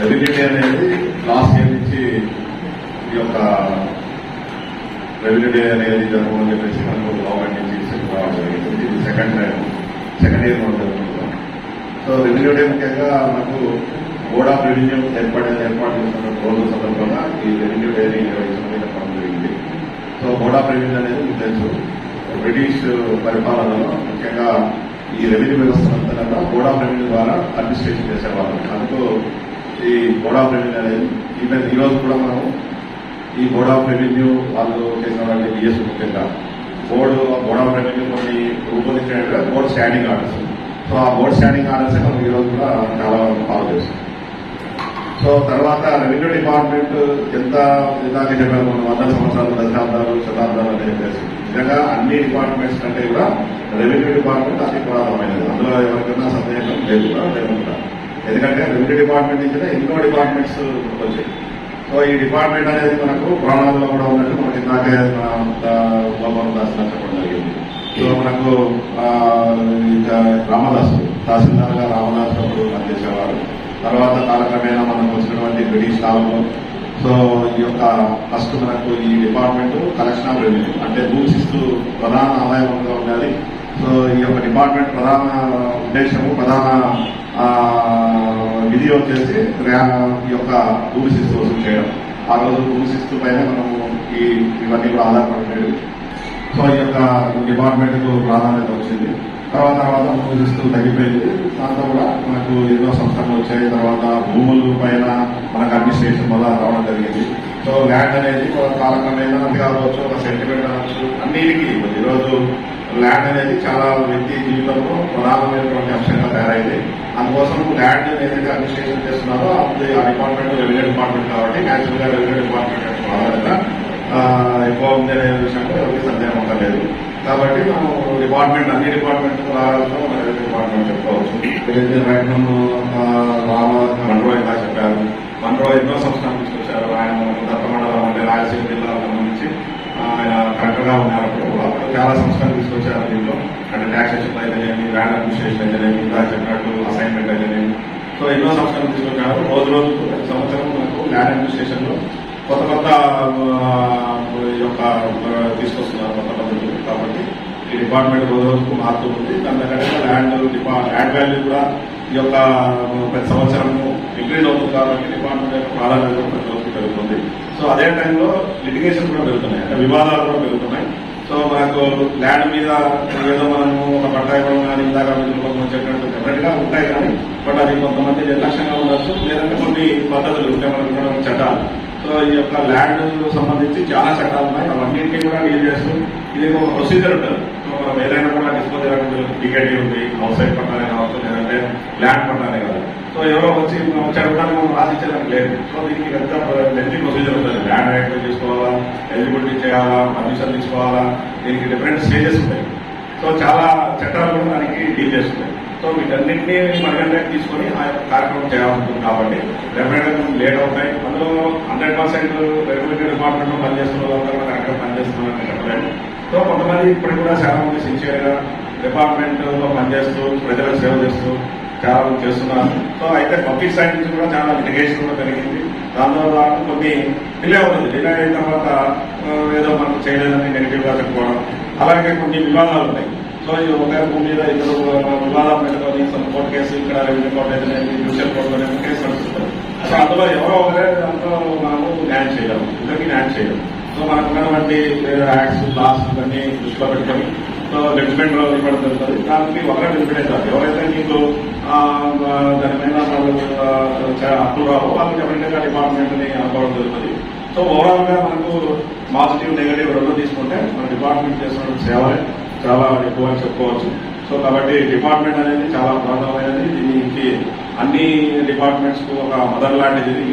Revenue అనేది last year నుంచి ఈ యొక్క రెవెన్యూ డే అనేది జరగమని చెప్పేసి మనకు గవర్నమెంట్ నుంచి రావడం జరిగింది. ఇది సెకండ్ టైం సెకండ్ ఇయర్ మనం జరుగుతుంటాం సో రెవెన్యూ డే ముఖ్యంగా మనకు బోర్డ్ ఆఫ్ రెవెన్యూ ఏర్పడి ఏర్పాటు చేసిన రోజు సందర్భంగా ఈ రెవెన్యూ డేని నిర్వహించడం జరిగింది. సో బోర్డ్ ఆఫ్ రెవెన్యూ అనేది మీకు తెలుసు బ్రిటిష్ పరిపాలనలో ముఖ్యంగా ఈ రెవెన్యూ వ్యవస్థ అంతా బోర్డ్ ఆఫ్ రెవెన్యూ ద్వారా అడ్మినిస్ట్రేషన్ చేసేవాళ్ళం. అందుకు ఈ బోర్డ్ ఆఫ్ రెవెన్యూ అనేది ఈవెన్ ఈ రోజు కూడా మనము ఈ బోర్డ్ ఆఫ్ రెవెన్యూ వాళ్ళు చేసినటువంటి బిఎస్ ముఖ్యంగా. బోర్డు బోర్డ్ ఆఫ్ రెవెన్యూ కొన్ని రూపొందించినట్టుగా బోర్డ్ స్టాండింగ్ ఆర్డర్స్ సో ఆ బోర్డ్ స్టాండింగ్ ఆర్డర్స్ మనం ఈ రోజు కూడా చాలా ఫాలో చేస్తాం సో తర్వాత రెవెన్యూ డిపార్ట్మెంట్ ఎంత ఇందాక చెప్పారు? మనం వందల సంవత్సరాలు దశాబ్దాలు శతాబ్దాలు అని చెప్పేసి నిజంగా అన్ని డిపార్ట్మెంట్స్ కంటే కూడా రెవెన్యూ డిపార్ట్మెంట్ అతి పురాతనమైనది అందులో ఎవరికైనా సందేహం లేదు కూడా లేకుండా. ఎందుకంటే రెవెన్యూ డిపార్ట్మెంట్ నుంచి ఎన్నో డిపార్ట్మెంట్స్ వచ్చాయి. సో ఈ డిపార్ట్మెంట్ అనేది మనకు ప్రాణాలలో కూడా ఉన్నట్టు మనకి ఇందాకే గోపాల దాస్ చెప్పడం జరిగింది. సో మనకు ఇంకా రామదాసు తహసీల్దార్గా రామదాస్ అప్పుడు పనిచేసేవారు. తర్వాత కాలక్రమేణా మనం బ్రిటిష్ కాలంలో సో ఈ యొక్క ఫస్ట్ మనకు ఈ డిపార్ట్మెంట్ కలెక్షన్ ఆఫ్ రెవెన్యూ అంటే భూమిస్తూ ప్రధాన ఆదాయంగా ఉండాలి. సో ఈ యొక్క డిపార్ట్మెంట్ ప్రధాన ఉద్దేశము ప్రధాన విధి వచ్చేసి ఈ యొక్క భూమి శిస్తు వసూలు చేయడం. ఆ రోజు భూమి శిస్తు పైన మనము ఈ ఇవన్నీ కూడా ఆధారపడలేదు సో ఈ యొక్క డిపార్ట్మెంట్కు ప్రాధాన్యత వచ్చింది. తర్వాత తర్వాత పూజిస్తూ తగ్గిపోయింది. దాంతో కూడా మనకు ఎన్నో సంస్థలు వచ్చాయి. తర్వాత భూముల పైన మనకు అడ్మినిస్ట్రేషన్ వల్ల రావడం జరిగింది. సో ల్యాండ్ అనేది ఒక కాలక్రమేణా కావచ్చు ఒక సెంటిమెంట్ అనవచ్చు అన్నిటికీ ఈరోజు ల్యాండ్ అనేది చాలా వ్యక్తి జీవితంలో ప్రధానమైనటువంటి అంశంగా తయారైంది. అందుకోసం ల్యాండ్ ఏదైతే అడ్మినిస్ట్రేషన్ చేస్తున్నారో అది ఆ డిపార్ట్మెంట్ రెవెన్యూ డిపార్ట్మెంట్ కాబట్టి నేచురల్గా రెవెన్యూ డిపార్ట్మెంట్ యొక్క ఎక్కువ ఉంది ఉండలేదు కాబట్టి మనం డిపార్ట్మెంట్ అన్ని డిపార్ట్మెంట్ రావాల్సిన డిపార్ట్మెంట్ చెప్పుకోవచ్చు. ఏదైతే రైట్నం రామ మండ్రో ఇలా చెప్పారు. మండ్రో ఎన్నో సంవత్సరాలు తీసుకొచ్చారు. ఆయన మనకు దత్త మండలం అంటే రాయలసీమ జిల్లాకు సంబంధించి ఆయన కరెక్ట్గా ఉన్నారు. అప్పుడు చాలా సంస్థలు తీసుకొచ్చారు దీంట్లో. అంటే ట్యాక్సేషన్ అయితేనేమి ల్యాండ్ అడ్మినిస్ట్రేషన్ అయితేనేమి ఇలా చెప్పినట్టు అసైన్మెంట్ అయితేనేమి సో ఎన్నో సంస్థలు తీసుకొచ్చారు. రోజు రోజు ప్రతి సంవత్సరం మనకు ల్యాండ్ అడ్మినిస్ట్రేషన్లో కొత్త కొత్త యొక్క తీసుకొస్తున్నారు. ఈ డిపార్ట్మెంట్ రోజు రోజుకు మారుతూ ఉంది దానికంటే ల్యాండ్ డిపా ల్యాండ్ వాల్యూ కూడా ఈ యొక్క ప్రతి సంవత్సరం ఇంక్రీజ్ అవుతుంది కాబట్టి డిపార్ట్మెంట్ యొక్క ప్రాధాన్యత ప్రతి పెరుగుతుంది. సో అదే టైంలో లిటిగేషన్ కూడా పెరుగుతున్నాయి. అంటే వివాదాలు కూడా పెరుగుతున్నాయి. సో మనకు ల్యాండ్ మీద ఏదో మనము ఒక పట్ట ఇవ్వడం కానీ ఇందాక మీరు చెప్పినట్టు డెఫినెట్గా ఉంటాయి కానీ బట్ అది కొంతమంది నిర్లక్ష్యంగా ఉండొచ్చు. లేదంటే కొన్ని పద్ధతులు ఉంటాయి మనకు కూడా చట్టాలు. సో ఈ యొక్క ల్యాండ్ సంబంధించి చాలా చట్టాలు ఉన్నాయి. అవన్నింటినీ కూడా డీల్ చేస్తూ ఇది ఒక ప్రొసీజర్ ఉంటుంది. మనం ఏదైనా కూడా డిస్పోజ్ టికెట్ ఉంది హౌస్ సైడ్ పట్టాలే కావచ్చు లేదంటే ల్యాండ్ పట్టాలే కాదు సో ఎవరో వచ్చి మనం వచ్చి మనం రాసిచ్చేదానికి లేదు. సో దీనికి పెద్ద లెంతి ప్రొసీజర్ ఉంటుంది? ల్యాండ్ రైట్ తీసుకోవాలా? ఎలిజిబిలిటీ చేయాలా? పర్మిషన్ తీసుకోవాలా? దీనికి డిఫరెంట్ స్టేజెస్ ఉంటాయి. సో చాలా చట్టాలు కూడా దానికి డీల్ చేస్తున్నాయి సో వీటన్నింటినీ మనకంటే తీసుకొని ఆ యొక్క కార్యక్రమం చేయాల్సి ఉంటుంది కాబట్టి రెఫరెండం లేట్ అవుతాయి. అందులో హండ్రెడ్ పర్సెంట్ రెగ్యులేటరీ డిపార్ట్మెంట్ పనిచేస్తున్న వాళ్ళందరూ కూడా పనిచేస్తున్నారని చెప్పలేదు కొంతమంది ఇప్పటికి కూడా చాలా మంది సిన్సియర్గా డిపార్ట్మెంట్లో డిపార్ట్మెంట్లో పనిచేస్తూ ప్రజలకు సేవ చేస్తూ చాలా మంది చేస్తున్నారు. సో అయితే పబ్లిక్ సైడ్ నుంచి కూడా చాలా లిటిగేషన్ కూడా పెరిగింది దానివల్ల కొన్ని డిలే అవుతుంది. డిలే అయిన తర్వాత ఏదో మనకు చేయలేదని నెగిటివ్గా చెప్పుకోవడం. అలాగే కొన్ని వివాదాలు ఉన్నాయి. సో ఈ ఒక భూమి మీద ఇద్దరు వివాదాలు పెట్టుకొని some కోర్టు కేసు ఇక్కడ రెవెన్యూ కోర్టు అయితే జ్యుడిషియల్ కోర్టు కేసు నడుస్తుంది సో అందులో ఎవరో ఒకరే దాంట్లో మనము న్యాయం చేయలేము ఇద్దరికి న్యాయం చేయలేము సో మనకు ఉన్నటువంటి యాక్ట్స్ లాస్ ఇవన్నీ దృష్టిలో పెట్టుకొని సో జడ్జిమెంట్లో ఇవ్వడం జరుగుతుంది. దానికి ఒకరే బెనిఫిట్ అవుతుంది ఎవరైతే మీకు దాని మీద వాళ్ళు రావో వాళ్ళకి ఎవరైనా డిపార్ట్మెంట్ని అనుకోవడం జరుగుతుంది. సో ఓవరాల్గా మనకు పాజిటివ్ నెగటివ్ రెండు తీసుకుంటే మన డిపార్ట్మెంట్ చేస్తున్న సేవలే చాలా ఎక్కువ అని చెప్పుకోవచ్చు. సో కాబట్టి డిపార్ట్మెంట్ అనేది చాలా ప్రధానమైనది దీనికి అన్ని డిపార్ట్మెంట్స్కు ఒక మదర్ లాంటిది.